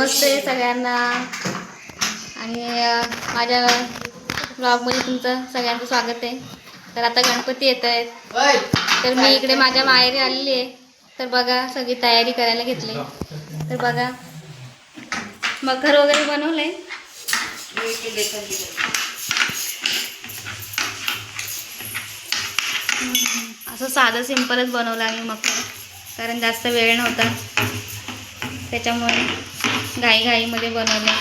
नमस्ते सगळ्यांना. आणि माझ्या ब्लॉगमध्ये तुमचं सगळ्यांचं स्वागत आहे. तर आता गणपती येत आहेत. तर मी इकडे माझ्या माहेरी आलेली आहे. तर बघा सगळी तयारी करायला घेतली. तर बघा मकर वगैरे बनवलंय. असं साधं सिंपलच बनवलं आम्ही मकर कारण जास्त वेळ नव्हता. त्याच्यामुळे घाईघाईमध्ये बनवलं.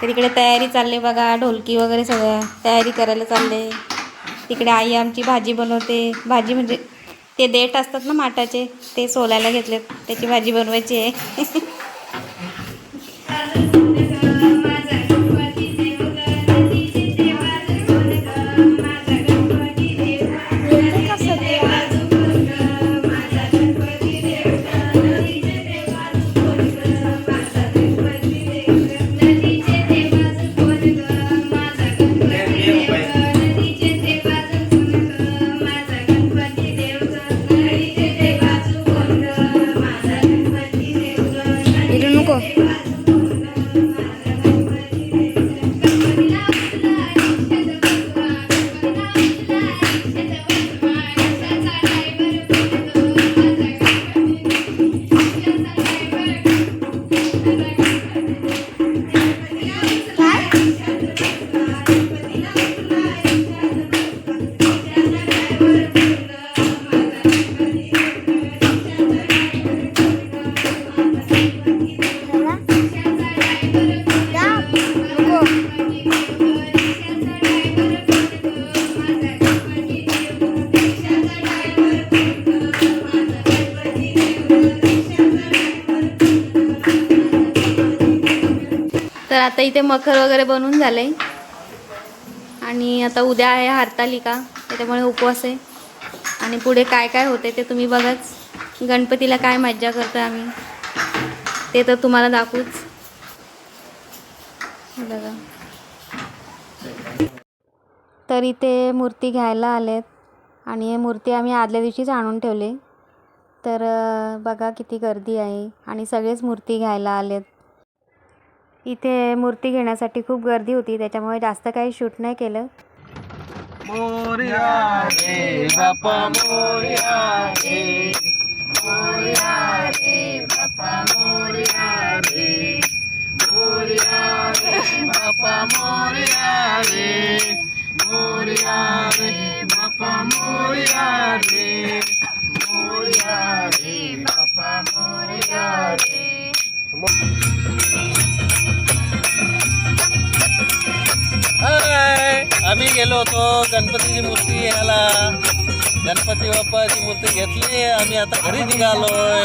तर इकडे तयारी चालली बघा ढोलकी वगैरे सगळं तयारी करायला चालले तिकडे आई आमची भाजी बनवते. भाजी म्हणजे ते देठ असतात ना माठाचे ते सोलायला घेतले त्याची भाजी बनवायची आहे. आता इथे मखर वगैरे बनवून झाले आणि आता उद्या आहे हरतालिका त्याच्यामुळे उपवास आहे. आणि पुढे काय काय होते ते तुम्ही बघाच. गणपतीला काय मज्जा करतो आम्ही ते तर तुम्हाला दाखवूच. बघा. तर इथे मूर्ती घ्यायला आलेत. आणि हे मूर्ती आम्ही आदल्या दिवशीच आणून ठेवले. तर बघा किती गर्दी आहे. आणि सगळेच मूर्ती घ्यायला आलेत. इथे मूर्ती घेण्यासाठी खूप गर्दी होती त्याच्यामुळे जास्त काही शूट नाही केलं. मोरया रे गेलो होतो गणपतीची मूर्ती याला गणपती बाप्पाची मूर्ती घेतली आम्ही आता घरी निघालोय.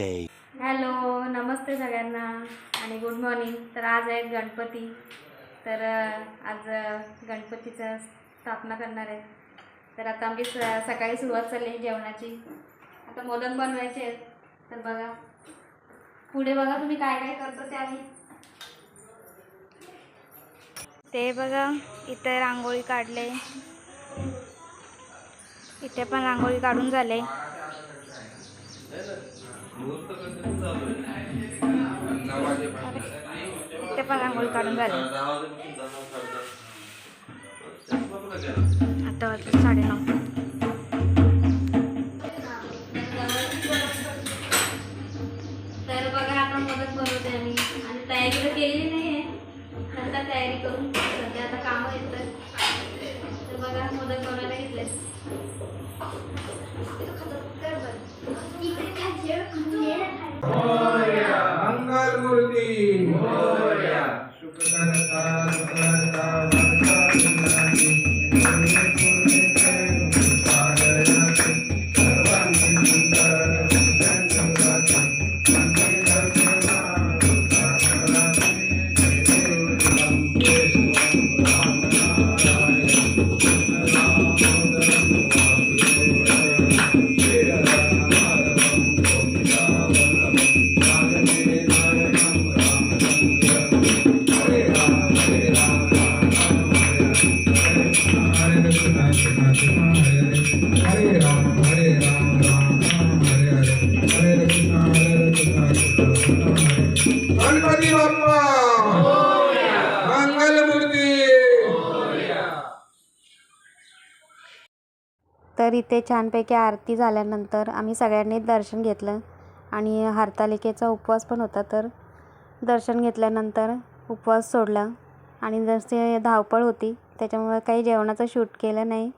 day. हॅलो नमस्ते सगळ्यांना आणि गुड मॉर्निंग तर आज आहे गणपती. तर अं, आज अं, गणपतीचं स्थापना करणार आहे. तर आता आमची स सकाळी सुरुवात चालली आहे जेवणाची. आता मोदक बनवायचे आहेत. तर बघा पुढे बघा तुम्ही काय काय करतो ते आम्ही. ते बघा इथे रांगोळी काढले. इथे पण रांगोळी काढून झाले. ते पण रांगोळी काढून झाले आता वाजले साडेनऊ. तर बघा आपण मदत बनवते आम्ही आणि तयारी तर केलेली नाही आहे नंतर तयारी करून बघा मोदक बनवायला घेतले मंगल मूर्ती सुखकर्ता तर इथे छानपैकी आरती झाल्यानंतर आम्ही सगळ्यांनी दर्शन घेतलं. आणि हरतालिकेचा उपवास पण होता तर दर्शन घेतल्यानंतर उपवास सोडला. आणि जसे धावपळ होती त्याच्यामुळे काही जेवणाचं शूट केलं नाही.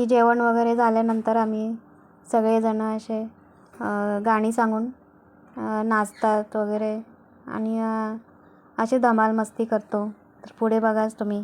रात्री जेवण वगैरे झाल्यानंतर आम्ही सगळेजणं असे गाणी सांगून नाचतात वगैरे आणि असे धमाल मस्ती करतो. तर पुढे बघाच तुम्ही.